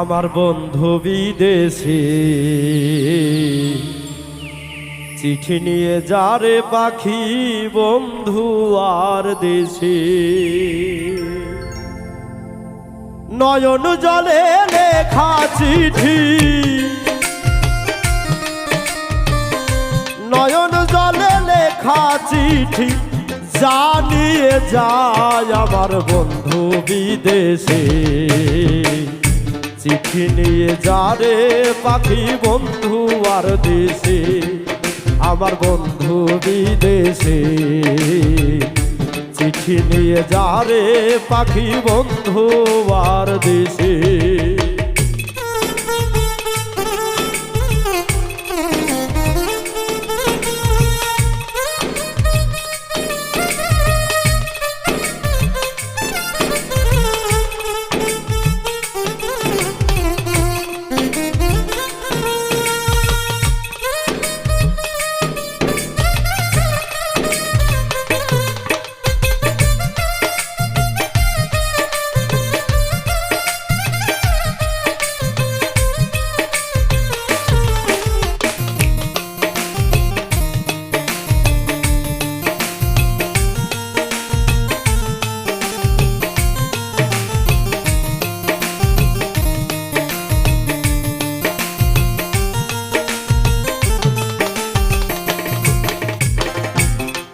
আমার বন্ধু বিদেশে। চিঠি নিয়ে যারে পাখি বন্ধু আর দেশে। নয়ন জলে লেখা চিঠি। নয়ন জলে লেখা চিঠি জানিয়ে যায় আমার বন্ধু বিদেশে। চিঠি নিয়ে যারে পাখি বন্ধু আর দেশে, আমার বন্ধু বিদেশে। চিঠি নিয়ে যারে পাখি বন্ধু আর দেশে।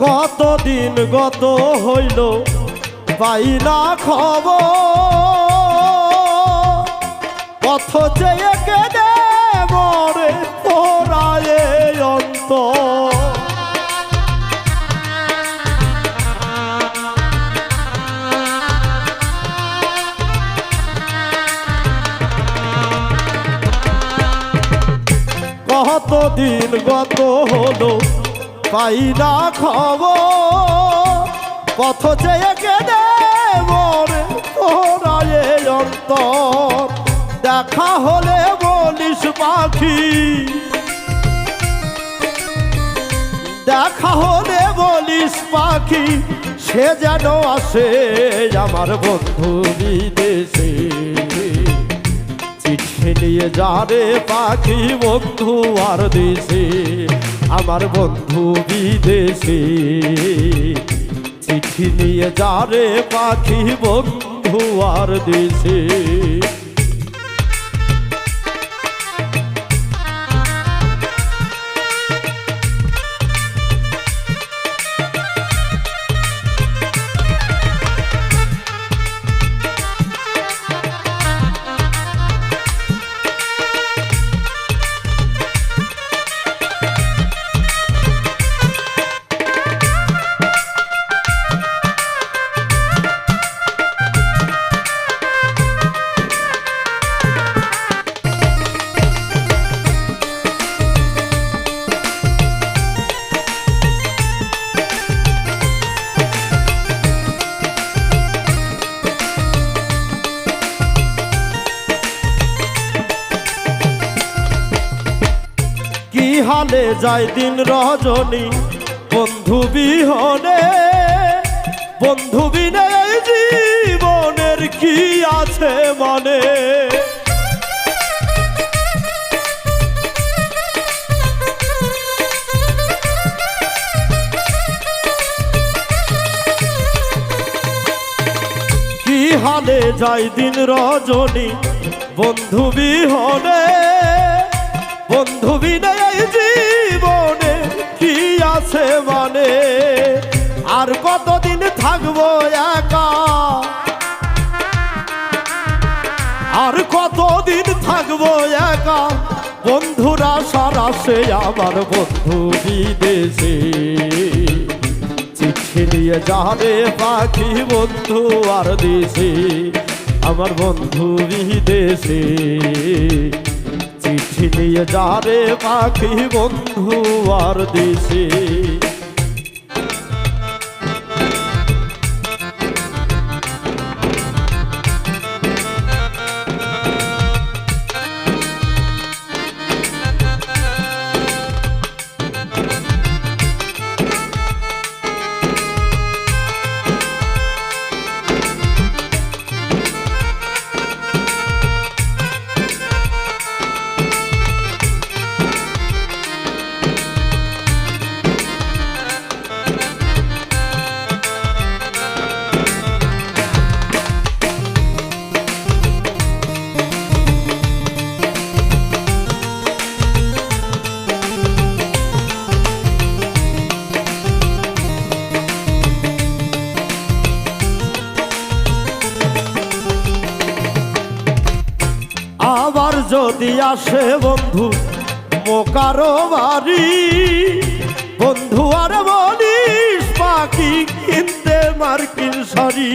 কতদিন গত হইল পাই না খবর? পথ চেয়ে কেঁদে মরে পোড়ায় অন্ত কতদিন গত হলো পাই না খবর। পথ চেয়ে কেঁদে অন্তর। দেখা হলে বলিস পাখি। দেখা হলে বলিস পাখি, সে যেন আসে আমার বন্ধু বিদেশে। চিঠি নিয়ে যারে পাখি বন্ধু আর দেশে। আমার বন্ধু বিদেশে। চিঠি নিয়ে যারে পাখি বন্ধু আর দেশে। হালে যায় দিন রজনী। বন্ধু বিহনে, বন্ধু বিনে জীবনের কি আছে মানে? হালে যাই দিন রজনী, বন্ধু বিহনে বন্ধু বিনে এই জীবনে কি আছে মানে? আর কতদিন থাকব একা? আর কতদিন থাকব একা? বন্ধুরা, সারা সে আমার বন্ধু বিদেশে। চিঠি নিয়ে যাবে পাখি বন্ধু আর দেশে। আমার বন্ধু বিদেশে। নিয়ে যাবে পাখি বন্ধু আর দেশে। যদি আসে বন্ধু মোকারো বাড়ি। বন্ধু আর বলিস, পাখি কিনতে মার্কিন শাড়ি।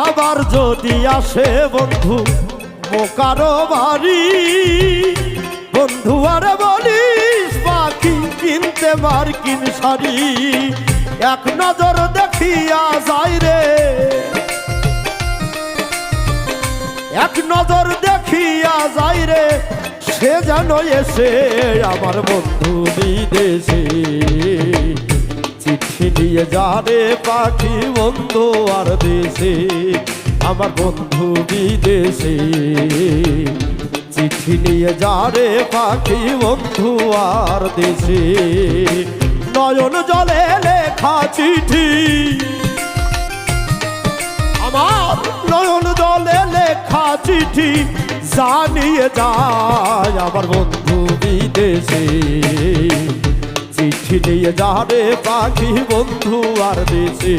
আবার যদি আসে বন্ধু মোকারো বাড়ি। বন্ধু আর বলিস পাখি কিনতে মার্কিন শাড়ি। এক নজর দেখিয়া যাই রে। এক নজর দেখিয়া যাই রে, সে যেন এসে আমার বন্ধু বিদেশে। চিঠি নিয়ে যারে পাখি বন্ধু আর দেশে, আমার বন্ধু বিদেশে। চিঠি নিয়ে যারে পাখি বন্ধু আর দেশে। নয়ন জলে লেখা চিঠি। আমার নয়ন জলে লেখা চিঠি জানিয়ে যায় আমার বন্ধু বিদেশে। চিঠি নিয়ে যাবে পাখি বন্ধু আর দেশে,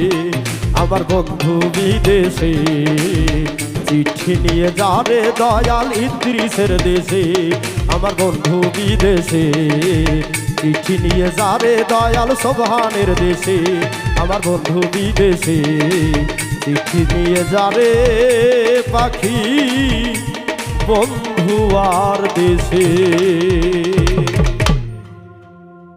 আমার বন্ধু বিদেশে। চিঠি নিয়ে যাবে দয়াল ইদ্রিসের দেশে, আমার বন্ধু বিদেশে। চিঠি নিয়ে যাবে দয়াল সোভানের দেশে, আমার বন্ধু বিদেশে। চিঠি নিয়ে যাবে পাখি, বন্ধু আর দেশে।